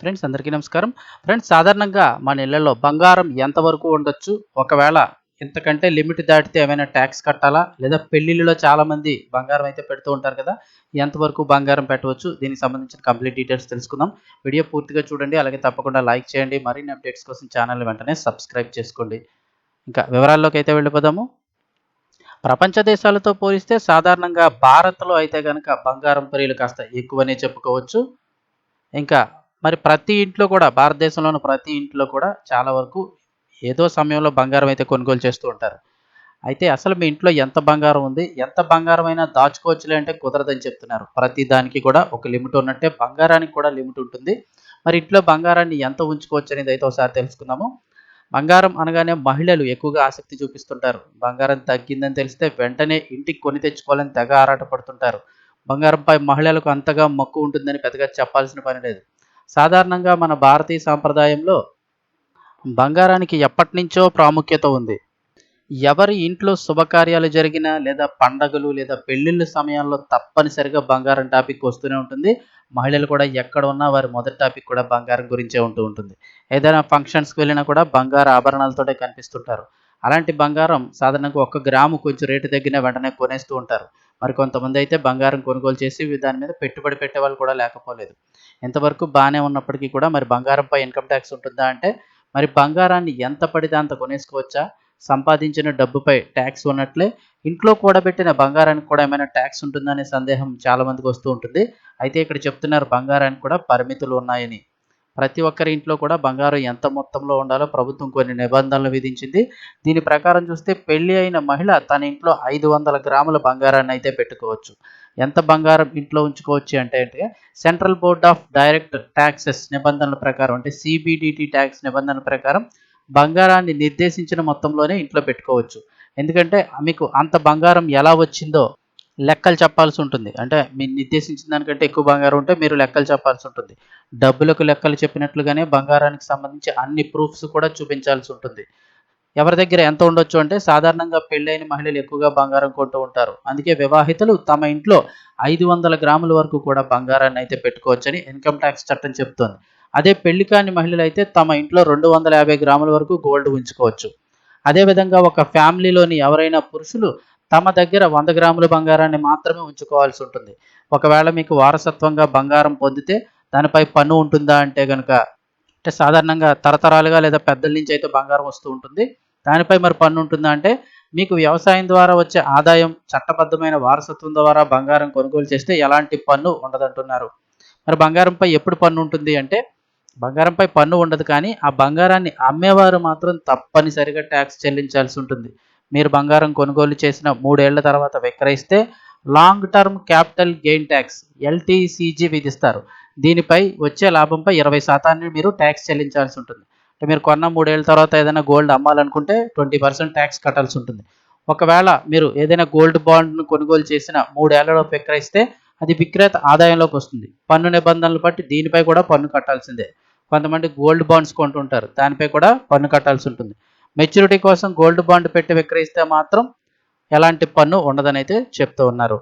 Friends అందరికీ నమస్కారం. Friends సాధారణంగా మన ఇళ్ళలో బంగారం ఎంతవరకు ఉండొచ్చు? ఒకవేళ ఇంతకంటే లిమిట్ దాటితే ఏమైనా ట్యాక్స్ కట్టాలా? లేదా పెళ్ళిళ్ళలో చాలామంది బంగారం అయితే పెడుతూ ఉంటారు కదా ఎంతవరకు బంగారం పెట్టవచ్చు? దీనికి సంబంధించిన కంప్లీట్ డీటెయిల్స్ తెలుసుకుందాం. వీడియో పూర్తిగా చూడండి అలాగే తప్పకుండా లైక్ చేయండి. మరిన్ని అప్డేట్స్ కోసం ఛానల్ వెంటనే సబ్స్క్రైబ్ చేసుకోండి. ఇంకా వివరాల్లోకి అయితే వెళ్ళిపోదాము. ప్రపంచ దేశాలతో పోలిస్తే సాధారణంగా భారత్లో అయితే కనుక బంగారం ప్రియులు కాస్త ఎక్కువనే చెప్పుకోవచ్చు. ఇంకా మరి ప్రతి ఇంట్లో కూడా భారతదేశంలోని ప్రతి ఇంట్లో కూడా చాలా వరకు ఏదో సమయంలో బంగారం అయితే కొనుగోలు చేస్తూ ఉంటారు. అయితే అసలు మీ ఇంట్లో ఎంత బంగారం ఉంది? ఎంత బంగారం అయినా దాచుకోవచ్చులే అంటే కుదరదని చెప్తున్నారు. ప్రతి దానికి కూడా ఒక లిమిట్ ఉన్నట్టే బంగారానికి కూడా లిమిట్ ఉంటుంది. మరి ఇంట్లో బంగారాన్ని ఎంత ఉంచుకోవచ్చు అనేది అయితే ఒకసారి తెలుసుకుందాము. బంగారం అనగానే మహిళలు ఎక్కువగా ఆసక్తి చూపిస్తుంటారు. బంగారం తగ్గిందని తెలిస్తే వెంటనే ఇంటికి కొని తెచ్చుకోవాలని తెగ ఆరాట పడుతుంటారు బంగారంపై మహిళలకు అంతగా మక్కువ ఉంటుందని పెద్దగా చెప్పాల్సిన పని లేదు. సాధారణంగా మన భారతీయ సాంప్రదాయంలో బంగారానికి ఎప్పటి నుంచో ప్రాముఖ్యత ఉంది. ఎవరి ఇంట్లో శుభకార్యాలు జరిగినా లేదా పండగలు లేదా పెళ్ళిళ్ళ సమయాల్లో తప్పనిసరిగా బంగారం టాపిక్ వస్తూనే ఉంటుంది. మహిళలు కూడా ఎక్కడ ఉన్నా వారి మొదటి టాపిక్ కూడా బంగారం గురించే ఉంటూ ఉంటుంది. ఏదైనా ఫంక్షన్స్కి వెళ్ళినా కూడా బంగారు ఆభరణాలతోటే కనిపిస్తుంటారు. అలాంటి బంగారం సాధారణంగా ఒక్క గ్రాము కొంచెం రేటు తగ్గిన వెంటనే కొనేస్తూ ఉంటారు. మరి కొంతమంది అయితే బంగారం కొనుగోలు చేసి దాని మీద పెట్టుబడి పెట్టే వాళ్ళు కూడా లేకపోలేదు. ఎంతవరకు బాగానే ఉన్నప్పటికీ కూడా మరి బంగారంపై ఇన్కమ్ ట్యాక్స్ ఉంటుందా అంటే మరి బంగారాన్ని ఎంత పడితే అంత కొనేసుకోవచ్చా? సంపాదించిన డబ్బుపై ట్యాక్స్ ఉన్నట్లే ఇంట్లో కూడబెట్టిన బంగారానికి కూడా ఏమైనా ట్యాక్స్ ఉంటుందనే సందేహం చాలామందికి వస్తూ ఉంటుంది. అయితే ఇక్కడ చెప్తున్నారు బంగారానికి కూడా పరిమితులు ఉన్నాయని. ప్రతి ఒక్కరి ఇంట్లో కూడా బంగారం ఎంత మొత్తంలో ఉండాలో ప్రభుత్వం కొన్ని నిబంధనలు విధించింది. దీని ప్రకారం చూస్తే పెళ్ళి అయిన మహిళ తన ఇంట్లో ఐదు వందల గ్రాముల బంగారాన్ని అయితే పెట్టుకోవచ్చు. ఎంత బంగారం ఇంట్లో ఉంచుకోవచ్చు అంటే అంటే central board of direct taxes నిబంధనల ప్రకారం అంటే సిబిడిటి ట్యాక్స్ నిబంధనల ప్రకారం బంగారాన్ని నిర్దేశించిన మొత్తంలోనే ఇంట్లో పెట్టుకోవచ్చు. ఎందుకంటే మీకు అంత బంగారం ఎలా వచ్చిందో లెక్కలు చెప్పాల్సి ఉంటుంది. అంటే మీరు నిర్దేశించిన దానికంటే ఎక్కువ బంగారం ఉంటే మీరు లెక్కలు చెప్పాల్సి ఉంటుంది. డబ్బులకు లెక్కలు చెప్పినట్లుగానే బంగారానికి సంబంధించి అన్ని ప్రూఫ్స్ కూడా చూపించాల్సి ఉంటుంది. ఎవరి దగ్గర ఎంత ఉండొచ్చు అంటే సాధారణంగా పెళ్ళైన మహిళలు ఎక్కువగా బంగారం కొంటూ ఉంటారు. అందుకే వివాహితులు తమ ఇంట్లో ఐదు వందల గ్రాముల వరకు కూడా బంగారాన్ని అయితే పెట్టుకోవచ్చని ఇన్కమ్ ట్యాక్స్ చట్టం చెప్తోంది. అదే పెళ్ళి కాని మహిళలు అయితే తమ ఇంట్లో రెండు వందల యాభై గ్రాముల వరకు గోల్డ్ ఉంచుకోవచ్చు. అదేవిధంగా ఒక ఫ్యామిలీలోని ఎవరైనా పురుషులు తమ దగ్గర వంద గ్రాముల బంగారాన్ని మాత్రమే ఉంచుకోవాల్సి ఉంటుంది. ఒకవేళ మీకు వారసత్వంగా బంగారం పొందితే దానిపై పన్ను ఉంటుందా అంటే కనుక అంటే సాధారణంగా తరతరాలుగా లేదా పెద్దల నుంచి అయితే బంగారం వస్తూ ఉంటుంది. దానిపై మరి పన్ను ఉంటుందా అంటే మీకు వ్యవసాయం ద్వారా వచ్చే ఆదాయం చట్టబద్ధమైన వారసత్వం ద్వారా బంగారం కొనుగోలు చేస్తే ఎలాంటి పన్ను ఉండదంటున్నారు. మరి బంగారంపై ఎప్పుడు పన్ను ఉంటుంది అంటే బంగారంపై పన్ను ఉండదు కానీ ఆ బంగారాన్ని అమ్మేవారు మాత్రం తప్పనిసరిగా ట్యాక్స్ చెల్లించాల్సి ఉంటుంది. మీరు బంగారం కొనుగోలు చేసిన మూడేళ్ళ తర్వాత విక్రయిస్తే long term capital gain tax LTCG విధిస్తారు. దీనిపై వచ్చే లాభంపై ఇరవై శాతాన్ని మీరు ట్యాక్స్ చెల్లించాల్సి ఉంటుంది. అంటే మీరు కొన్న మూడేళ్ళ తర్వాత ఏదైనా గోల్డ్ అమ్మాలనుకుంటే ట్వంటీ పర్సెంట్ ట్యాక్స్ కట్టాల్సి ఉంటుంది. ఒకవేళ మీరు ఏదైనా గోల్డ్ బాండ్ను కొనుగోలు చేసిన మూడేళ్ళలో విక్రయిస్తే అది విక్రేత ఆదాయంలోకి వస్తుంది. పన్ను నిబంధనలు బట్టి దీనిపై కూడా పన్ను కట్టాల్సిందే. కొంతమంది గోల్డ్ బాండ్స్ కొంటుంటారు. దానిపై కూడా పన్ను కట్టాల్సి ఉంటుంది. మెచ్యూరిటీ కోసం గోల్డ్ బాండ్ పెట్టి విక్రయిస్తే మాత్రం ఎలాంటి పన్ను ఉండదని అయితే చెప్తూ ఉన్నారు.